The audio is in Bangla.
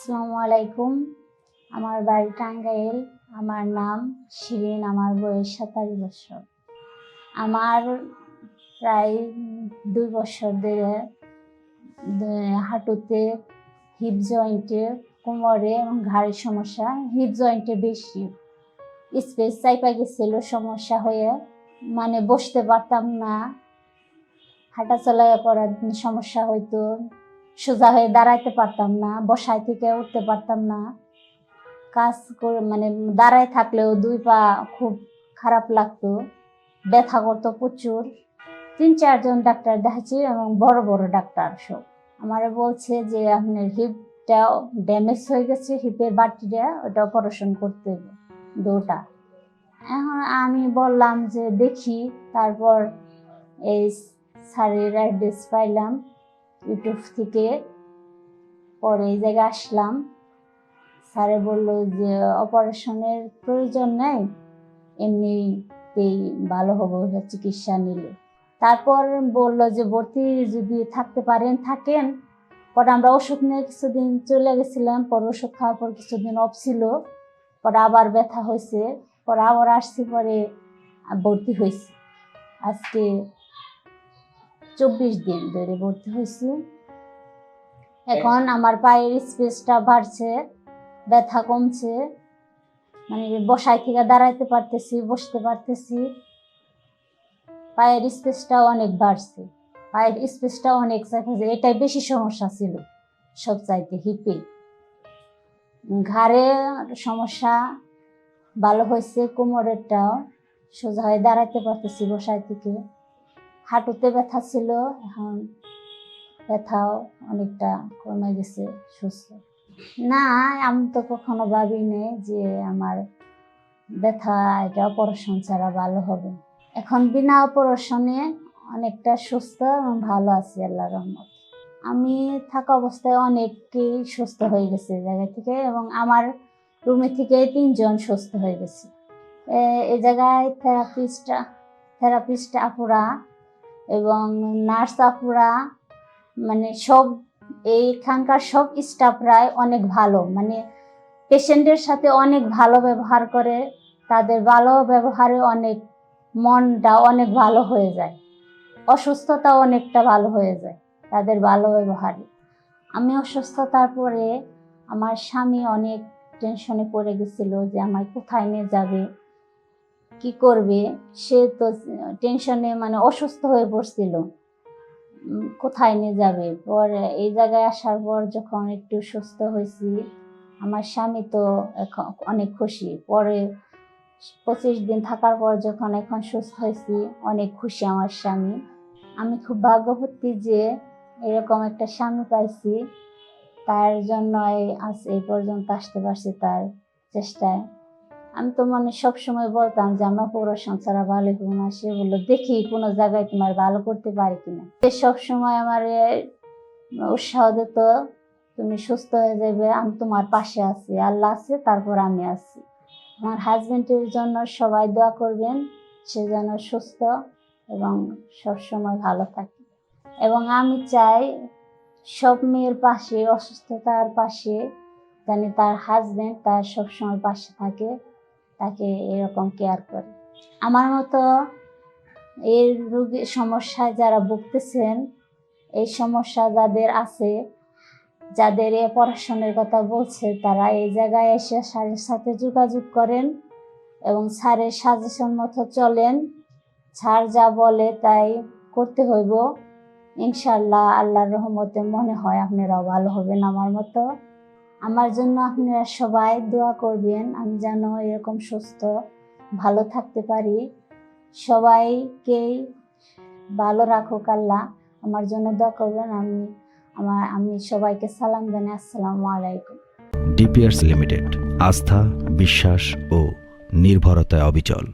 আসসালামু আলাইকুম। আমার বাড়ি টাঙ্গাইল। আমার নাম শিরিন। আমার বয়স সাতাশ বছর। আমার প্রায় দুই বছর ধরে হাঁটুতে হিপ জয়েন্টে কোমরে এবং ঘাড়ের সমস্যা। হিপ জয়েন্টে বেশি স্পেস চাইপা গেছিল, সমস্যা হয়ে মানে বসতে পারতাম না। হাঁটাচলা করার সমস্যা হইতো। সোজা হয়ে দাঁড়াইতে পারতাম না, বসায় থেকে উঠতে পারতাম না। কাজ করে মানে দাঁড়ায় থাকলেও দুই পা খুব খারাপ লাগতো, ব্যথা করতো প্রচুর। তিন চারজন ডাক্তার দেখাচ্ছি এবং বড় বড় ডাক্তার সব। আমার বলছে যে, আপনার হিপটা ড্যামেজ হয়ে গেছে হিপের বাটিটা ওটা অপারেশন করতে হবে, দুটা। এখন আমি বললাম যে, দেখি। তারপর এই স্যারের অ্যাড্রেস পাইলাম। ইউটিউব থেকে পরে এই জায়গায় আসলাম। স্যারে বলল যে, অপারেশনের প্রয়োজন নেই, এমনিতেই ভালো হবে চিকিৎসা নিলে। তারপর বলল যে, ভর্তি যদি থাকতে পারেন, থাকেন। পরে আমরা ওষুধ নিয়ে কিছুদিন চলে গেছিলাম। পরে ওষুধ খাওয়ার পর কিছুদিন অফ ছিল। পরে আবার ব্যথা হয়েছে। পরে আবার আসছি, পরে ভর্তি হয়েছি। আজকে চব্বিশ দিন ধরে ভর্তি হয়েছি। এখন আমার পায়ের স্পেসটা বাড়ছে ব্যথা কমছে মানে বসায় থেকে দাঁড়াইতে পারতেছি বসতে পারতেছি। পায়ের স্পেসটা অনেক বাড়ছে। পায়ের স্পেসটা অনেক চাইছে এটাই বেশি সমস্যা ছিল সব চাইতে হিপে। ঘাড়ে সমস্যা ভালো হয়েছে কোমরেরটাও সোজা হয়ে দাঁড়াইতে পারতেছি বসায় থেকে। হাঁটুতে ব্যথা ছিল, এখন ব্যথাও অনেকটা কমে গেছে, সুস্থ। না, আমি তো কখনো ভাবিনি যে আমার ব্যথা এটা অপারেশন ছাড়া ভালো হবে। এখন বিনা অপারেশনে অনেকটা সুস্থ এবং ভালো আছি আল্লাহ রহমত। আমি থাকা অবস্থায় অনেককেই সুস্থ হয়ে গেছে জায়গা থেকে এবং আমার রুমে থেকে তিনজন সুস্থ হয়ে গেছে। এই জায়গায় থেরাপিস্ট থেরাপিস্ট আপুরা এবং নার্স আপুরা মানে সব এইখানকার সব স্টাফরাই অনেক ভালো। মানে পেশেন্টের সাথে অনেক ভালো ব্যবহার করে, তাদের ভালো ব্যবহারে অনেক মনটা অনেক ভালো হয়ে যায়। অসুস্থতা অনেকটা ভালো হয়ে যায় তাদের ভালো ব্যবহারে। আমি অসুস্থতার পরে আমার স্বামী অনেক টেনশনে পড়ে গেছিল যে আমায় কোথায় নিয়ে যাবে। কি করবে? সে তো টেনশনে মানে অসুস্থ হয়ে পড়ছিল। কোথায় নিয়ে যাবে? পরে এই জায়গায় আসার পর যখন একটু সুস্থ হয়েছি, আমার স্বামী তো এখন অনেক খুশি। পরে পঁচিশ দিন থাকার পর যখন এখন সুস্থ হয়েছি, অনেক খুশি আমার স্বামী। আমি খুব ভাগ্যবতী যে এরকম একটা স্বামী পাইছি। তার জন্য আজ এই পর্যন্ত আসতে পারছি তার চেষ্টায়। আমি তো মানে সবসময় বলতাম যে আমার পড়াশোনা ছাড়া ভালো হবে না সে বলল দেখি কোনো জায়গায় তোমার ভালো করতে পারি কিনা। সে সবসময় আমার উৎসাহ দিত, তুমি সুস্থ হয়ে যাবে, আমি তোমার পাশে আছি, আল্লাহ আছে, তারপর আমি আছি। আমার হাজবেন্ডের জন্য সবাই দোয়া করবেন, সে যেন সুস্থ এবং সবসময় ভালো থাকে। এবং আমি চাই সব মেয়ের পাশে, অসুস্থতার পাশে জানি তার হাজবেন্ড তার সবসময় পাশে থাকে। তাকে এরকম কেয়ার করে। আমার মতো এই রোগী সমস্যায় যারা ভুগতেছেন, এই সমস্যা যাদের আছে, যাদের এ পড়াশোনার কথা বলছে, তারা এই জায়গায় এসে স্যারের সাথে যোগাযোগ করেন এবং স্যারের সাজেশন মতো চলেন। স্যার যা বলে তাই করতে হইব। ইনশাল্লাহ আল্লাহর রহমতে মনে হয় আপনারাও ভালো হবেন আমার মতো। আমার জন্য আপনারা সবাই দোয়া করবেন, আমি যেন এরকম সুস্থ, ভালো থাকতে পারি। সবাইকেই ভালো রাখুক আল্লাহ, আমার জন্য দোয়া করবেন, আমি, আমার, আমি সবাইকে সালাম জানাই, আসসালামু আলাইকুম। ডিপিয়ার্স লিমিটেড, আস্থা, বিশ্বাস ও নির্ভরতায় অবিচল।